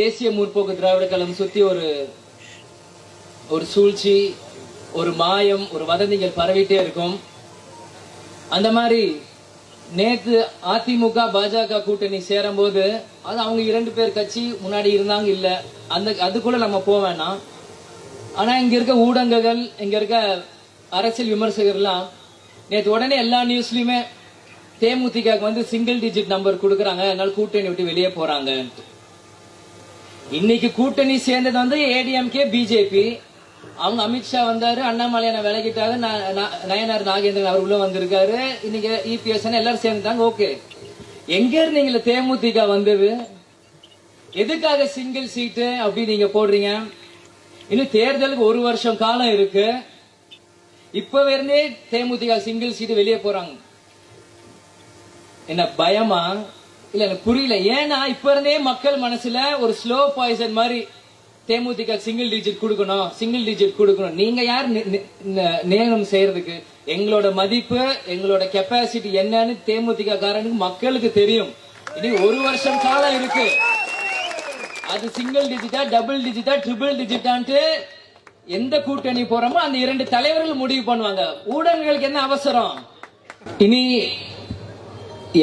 தேசிய முற்போக்கு திராவிட கழகம் சுத்தி ஒரு ஒரு சூழ்ச்சி ஒரு மாயம் ஒரு வதந்திகள் பரவிட்டே இருக்கும். அந்த மாதிரி நேத்து அதிமுக பாஜக கூட்டணி சேரும்போது அது அவங்க இரண்டு பேர் கட்சி முன்னாடி இருந்தாங்க இல்ல. அந்த அதுக்குள்ள நம்ம போக வேணாம். ஆனா இங்க இருக்க ஊடகங்கள் இங்க இருக்க அரசியல் விமர்சகர்லாம் நேத்து உடனே எல்லா நியூஸ்லயுமே தேமுதிக வந்து சிங்கிள் டிஜிட் நம்பர் கொடுக்குறாங்க. அதனால கூட்டணி விட்டு வெளியே போறாங்க இன்னைக்கு கூட்டணி சேர்ந்தது வந்து ஏடிஎம்கே பிஜேபி. அவங்க அமித்ஷா வந்தாரு அண்ணாமலையான விலகிட்டாரு ந- ந- நயனார் நாகேந்திரன் அவர் உள்ள வந்திருக்காரு. இன்னைக்கு இபிஎஸ் எல்லாரும் சேர்ந்துட்டாங்க ஓகே. எங்க இருந்தீங்கள தேமுதிக வந்தது? எதுக்காக சிங்கிள் சீட்டு அப்படி நீங்க போடுறீங்க? இன்னும் தேர்தலுக்கு ஒரு வருஷம் காலம் இருக்கு. இப்போ இருந்தே தேமுதிக சிங்கிள் சீட்டு வெளியே போறாங்க. என்ன பயமா? இல்ல எனக்கு புரியல. ஏன்னா இப்ப இருந்தே மக்கள் மனசுல ஒரு ஸ்லோ பாய்சன் மாதிரி தேமுதிக சிங்கிள் டிஜிட் கொடுக்கணும் சிங்கிள் டிஜிட் கொடுக்கணும். நீங்க யார் நி- நி- ந- செய்யறதுக்கு? எங்களோட மதிப்பு எங்களோட கெப்பாசிட்டி என்னன்னு தேமுதிக காரனுக்கு மக்களுக்கு தெரியும். இனி ஒரு வருஷம் காலம் இருக்கு. அது சிங்கிள் டிஜிட்டா டபுள் டிஜிட்டா ட்ரிபிள் டிஜிட்டான்ட்டு எந்த கூட்டணி போறோமோ அந்த இரண்டு தலைவர்கள் முடிவு பண்ணுவாங்க. ஊடகங்களுக்கு என்ன அவசரம்? இனி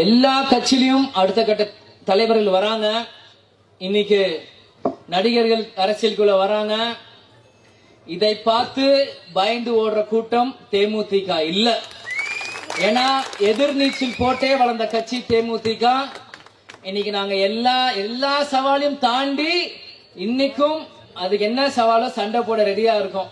எல்லா கட்சியிலையும் அடுத்த கட்ட தலைவர்கள் வராங்க. இன்னைக்கு நடிகர்கள் அரசியலுக்குள்ள வராங்க. இதை பார்த்து பயந்து ஓடுற கூட்டம் தேமுதிக இல்ல. ஏன்னா எதிர்நீச்சல் போட்டே வளர்ந்த கட்சி தேமுதிக. இன்னைக்கு நாங்க எல்லா எல்லா சவாலையும் தாண்டி இன்னைக்கும் அதுக்கு என்ன சவாலோ சண்டை போட ரெடியா இருக்கோம்.